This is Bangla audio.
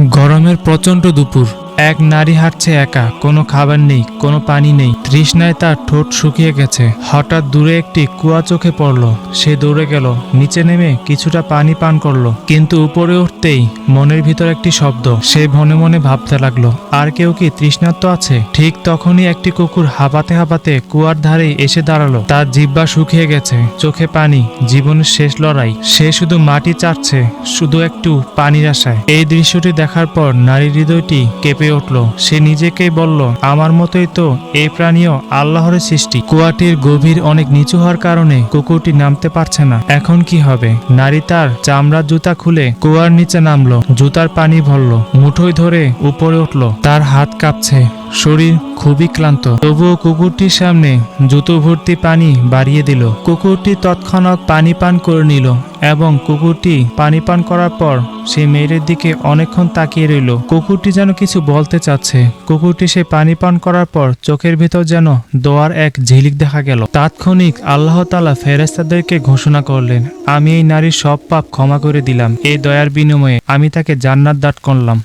গরমের প্রচণ্ড দুপুর। এক নারী হাঁটছে একা কোনো খাবার নেই কোনো পানি নেই। তৃষ্ণায় তার ঠোঁট শুকিয়ে গেছে। হঠাৎ দূরে একটি কুয়া চোখে পড়ল। সে দৌড়ে গেল। নিচে নেমে কিছুটা পানি পান করল। কিন্তু উপরে উঠতেই মনের ভিতর একটি শব্দ। সে মনে মনে ভাবতে লাগল, আর কেউ কি তৃষ্ণার্ত আছে? ঠিক তখনই একটি কুকুর হাঁপাতে হাঁপাতে কুয়ার ধারে এসে দাঁড়াল। তার জিব্বা শুকিয়ে গেছে। চোখে পানি। জীবনের শেষ লড়াই। সে শুধু মাটি চাটছে, শুধু একটু পানির আশায়। এই দৃশ্যটি দেখার পর নারী হৃদয়টি কেঁপে উঠল। সে নিজেকেই বলল, আমার মতোই তো এই প্রাণীও আল্লাহর সৃষ্টি কুয়াটির গভীর অনেক নিচু হওয়ার কারণে কুকুরটি নামতে পারছে না। এখন কি হবে? নারী তার চামড়া জুতা খুলে কুয়ার নিচে নামলো, জুতার পানি ভরল, মুঠোয় ধরে উপরে উঠল, তার হাত কাঁপছে। শরীর খুবই ক্লান্ত। তবুও কুকুরটির সামনে জুতো ভর্তি পানি বাড়িয়ে দিল। কুকুরটি তৎক্ষণাৎ পানি পান করে নিল এবং কুকুরটি পানি পান করার পর সে মেয়ের দিকে অনেকক্ষণ তাকিয়ে রইল। কুকুরটি যেন কিছু বলতে চাচ্ছে। কুকুরটি সে পানি পান করার পর চোখের ভিতর যেন দোয়ার এক ঝিলিক দেখা গেল। তাৎক্ষণিক আল্লাহ তালা ফেরেস্তাদেরকে ঘোষণা করলেন, আমি এই নারীর সব পাপ ক্ষমা করে দিলাম। এই দয়ার বিনিময়ে আমি তাকে জান্নাত দান করলাম।